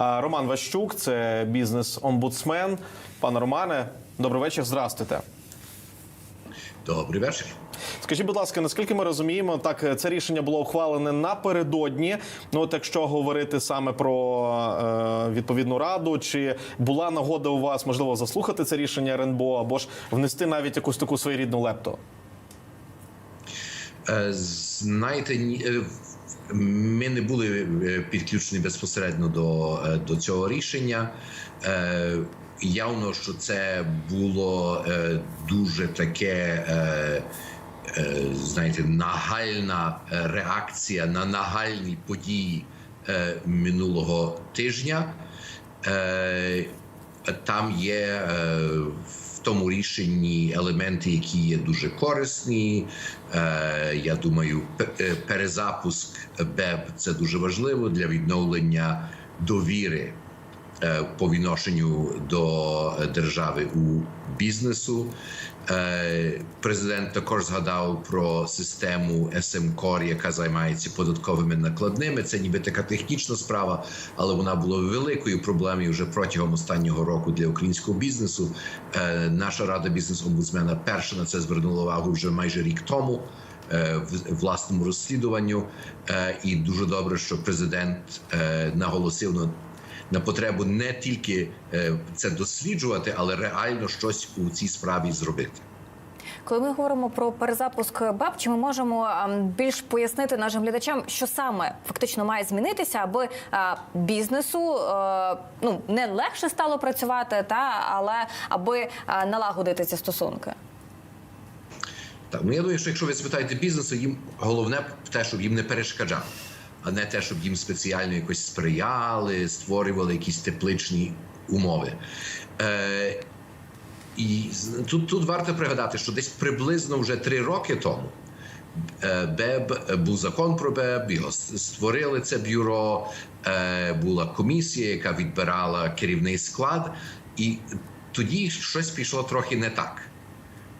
Роман Ващук, це бізнес-омбудсмен. Пане Романе, добрий вечір. Здрастуйте. Добрий вечір. Скажіть, будь ласка, наскільки ми розуміємо, так це рішення було ухвалене напередодні. Ну, от якщо говорити саме про е, відповідну раду, чи була нагода у вас можливо заслухати це рішення РНБО, або ж внести навіть якусь таку своєрідну лепту? Е, Знаєте, ні- е, ми не були е, підключені безпосередньо до, е, до цього рішення. Е, Явно, що це було дуже таке. Знаєте, нагальна реакція на нагальні події минулого тижня. Там є тому рішенні елементи, які є дуже корисні. Е, Я думаю, е, перезапуск БЕБ це дуже важливо для відновлення довіри по відношенню до е, держави у бізнесу. Е, Президент також згадав про систему SM-Core, яка займається податковими накладними. Це ніби така технічна справа, але вона була великою проблемою вже протягом останнього року для українського бізнесу. Е, Наша рада бізнес-омбудсмена перша на це звернула увагу вже майже рік тому е, в власному розслідуванню. Е, І дуже добре, що президент е, наголосив на на потребу не тільки е, це досліджувати, але реально щось у цій справі зробити. Коли ми говоримо про перезапуск БЕП, чи ми можемо ем, більш пояснити нашим глядачам, що саме фактично має змінитися, аби е, бізнесу е, ну не легше стало працювати, та але аби налагодити ці стосунки? Так, ну я думаю, що якщо ви спитаєте бізнесу, їм головне те, щоб їм не перешкоджали, а не те, щоб їм спеціально якось сприяли, створювали якісь тепличні умови. Е, і тут, тут варто пригадати, що десь приблизно вже три роки тому е, БЕБ е, був закон про БЕБ, його створили це бюро. е, Була комісія, яка відбирала керівний склад, і тоді щось пішло трохи не так.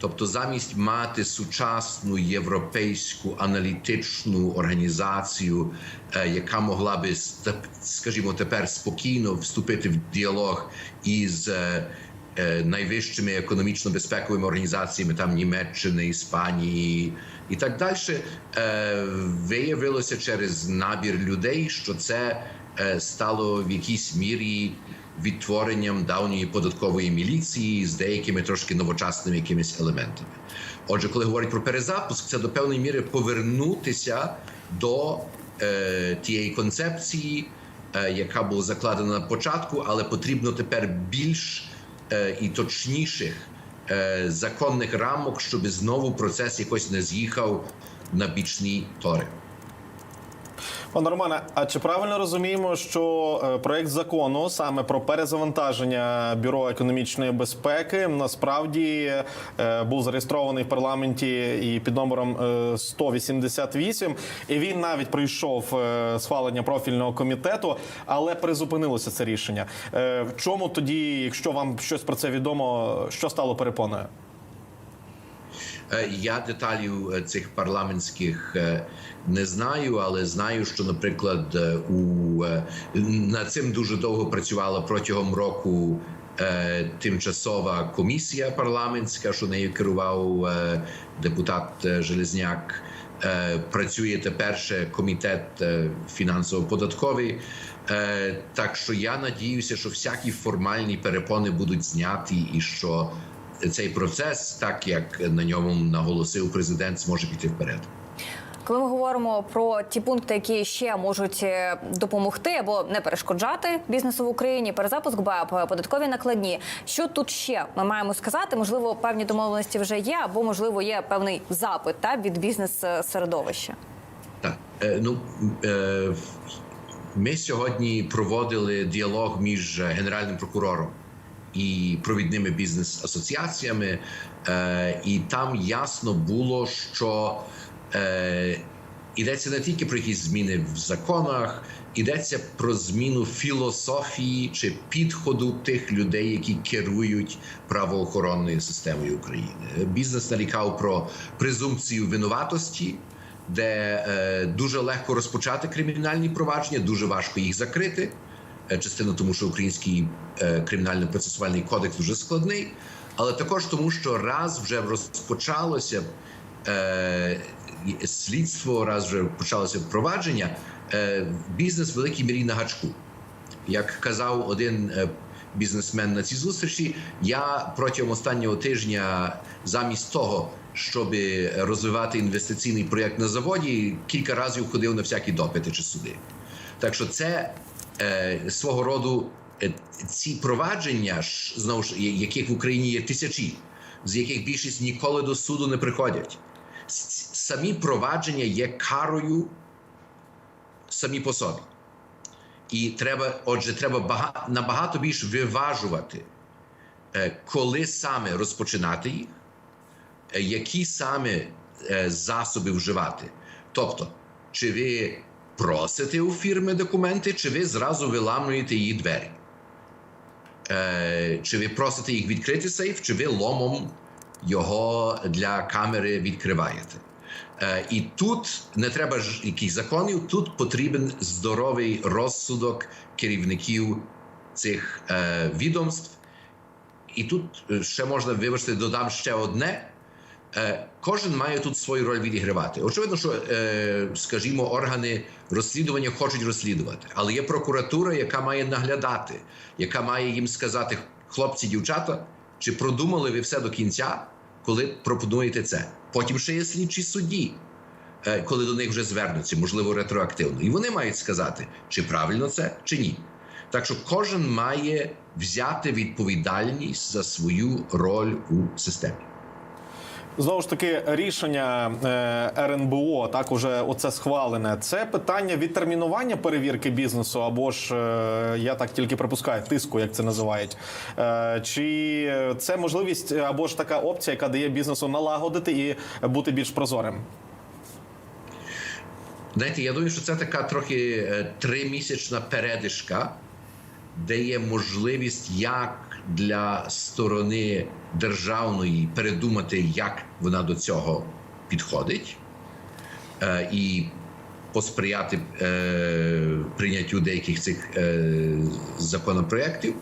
Тобто, замість мати сучасну європейську аналітичну організацію, е, яка могла би скажімо, тепер спокійно вступити в діалог із е, е, найвищими економічно-безпековими організаціями там Німеччини, Іспанії і так далі, виявилося через набір людей, що це стало в якійсь мірі відтворенням давньої податкової міліції з деякими трошки новочасними якимись елементами. Отже, коли говорять про перезапуск, це до певної міри повернутися до е, тієї концепції, е, яка була закладена на початку, але потрібно тепер більш е, і точніших е, законних рамок, щоб знову процес якось не з'їхав на бічні тори. Пане Романе, а чи правильно розуміємо, що е, проект закону саме про перезавантаження бюро економічної безпеки насправді е, був зареєстрований в парламенті і під номером е, 188, і він навіть пройшов е, схвалення профільного комітету, але призупинилося це рішення. Е, В чому тоді, якщо вам щось про це відомо, що стало перепоною? Е, Я деталів е, цих парламентських е, не знаю, але знаю, що, наприклад, у над цим дуже довго працювала протягом року тимчасова комісія парламентська, що нею керував депутат Железняк. Працює тепер ще комітет фінансово-податковий. Так що я надіюся, що всякі формальні перепони будуть зняті, і що цей процес, так як на ньому наголосив президент, зможе піти вперед. Коли ми говоримо про ті пункти, які ще можуть е, допомогти або не перешкоджати бізнесу в Україні, перезапуск БАП, податкові накладні. Що тут ще ми маємо сказати? Можливо, певні домовленості вже є, або можливо є певний запит та від бізнес-середовища. Так е, ну е, ми сьогодні проводили діалог між генеральним прокурором і провідними бізнес-асоціаціями, е, і там ясно було, що е, йдеться не тільки про якісь зміни в законах, йдеться про зміну філософії чи підходу тих людей, які керують правоохоронною системою України. Бізнес нарікав про презумпцію винуватості де е, дуже легко розпочати кримінальні провадження, дуже важко їх закрити. Е, частину, тому що український е, кримінально-процесуальний кодекс дуже складний, але також тому, що раз вже розпочалося е, слідство, раз вже почалося впровадження, бізнес в великій мірі на гачку. Як казав один бізнесмен на цій зустрічі, я протягом останнього тижня, замість того, щоб розвивати інвестиційний проєкт на заводі, кілька разів ходив на всякі допити чи суди. Так що це свого роду е, ці провадження, знову ж яких в Україні є тисячі, з яких більшість ніколи до суду не приходять. Самі провадження є карою самі по собі. І треба, отже, треба бага, набагато більш виважувати, е, коли саме розпочинати їх, е, які саме е, засоби вживати. Тобто, чи ви просите у фірми документи, чи ви зразу виламуєте її двері. Е, Чи ви просите їх відкрити сейф, чи ви ломом його для камери відкриваєте. Е, І тут не треба ж якихось законів, тут потрібен здоровий розсудок керівників цих е, відомств. І тут е, ще можна, вибачте, додам ще одне. Е, Кожен має тут свою роль відігравати. Очевидно, що, е, скажімо, органи розслідування хочуть розслідувати, але є прокуратура, яка має наглядати, яка має їм сказати, хлопці, дівчата, чи продумали ви все до кінця, коли пропонуєте це. Потім ще є слідчі судді, е, коли до них вже звернуться, можливо, ретроактивно. І вони мають сказати, чи правильно це, чи ні. Так що кожен має взяти відповідальність за свою роль у системі. Знову ж таки, рішення е, РНБО так уже оце схвалене. Це питання відтермінування перевірки бізнесу, або ж е, я так тільки припускаю, тиску, як це називають. Е, чи це можливість або ж така опція, яка дає бізнесу налагодити і бути більш прозорим? Знаєте, я думаю, що це така трохи тримісячна передишка, де є можливість як для сторони державної передумати, як вона до цього підходить, е, і посприяти е, прийняттю деяких цих е, законопроєктів.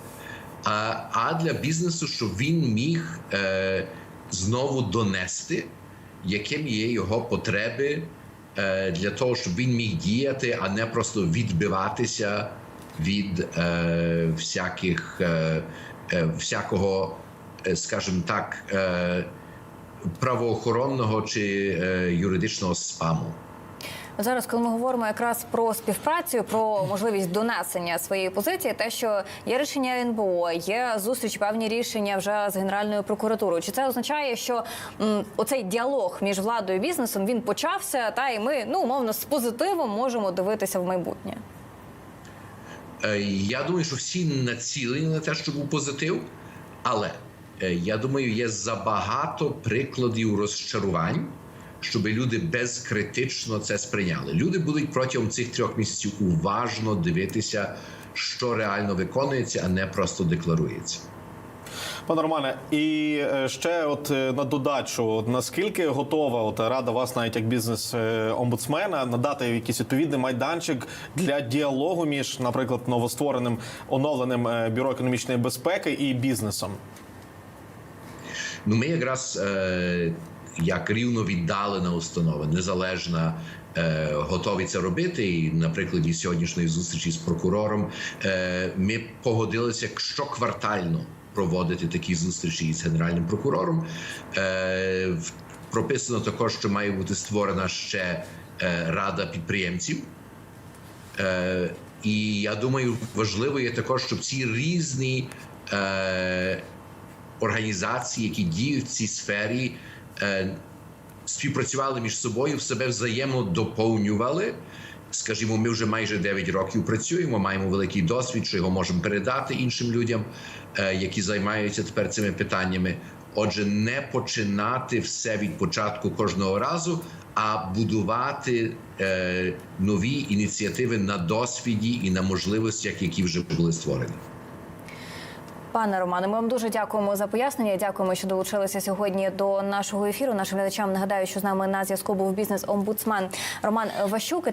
А, для бізнесу, щоб він міг знову донести, яким є його потреби для того, щоб він міг діяти, а не просто відбиватися від е, всяких е, всякого, е, скажімо так, е, правоохоронного чи е, юридичного спаму. Зараз, коли ми говоримо якраз про співпрацю, про можливість донесення своєї позиції, те, що є рішення РНБО, є зустріч, певні рішення вже з генеральною прокуратурою. Чи це означає, що м, оцей діалог між владою і бізнесом він почався, та і ми ну умовно з позитивом можемо дивитися в майбутнє? Е, Я думаю, що всі націлені на те, щоб був позитив, але е, я думаю, є забагато прикладів розчарувань, щоб люди безкритично це сприйняли. Люди будуть протягом цих трьох місяців уважно дивитися, що реально виконується, а не просто декларується. Пане Романе, і е, ще от е, на додачу, наскільки готова от рада вас, навіть як бізнес-омбудсмена, надати якийсь відповідний майданчик для діалогу між, наприклад, новоствореним оновленим е, бюро економічної безпеки і бізнесом? Ну, ми якраз е, як рівно віддалена установа, незалежна, е, готові це робити. І на прикладі сьогоднішньої зустрічі з прокурором е, ми погодилися щоквартально проводити такі зустрічі із генеральним прокурором. Е, прописано також, що має бути створена ще е, рада підприємців. Е, і я думаю, важливо є також, щоб ці різні е, організації, які діють в цій сфері, е, співпрацювали між собою, в себе взаємно доповнювали. Скажімо, ми вже майже 9 років працюємо, маємо великий досвід, що його можемо передати іншим людям, е, які займаються тепер цими питаннями. Отже, не починати все від початку кожного разу, а будувати е, нові ініціативи на досвіді і на можливостях, які вже були створені. Пане Романе, ми вам дуже дякуємо за пояснення. Дякуємо, що долучилися сьогодні до нашого ефіру. Нашим глядачам нагадаю, що з нами на зв'язку був бізнес-омбудсмен Роман Ващук.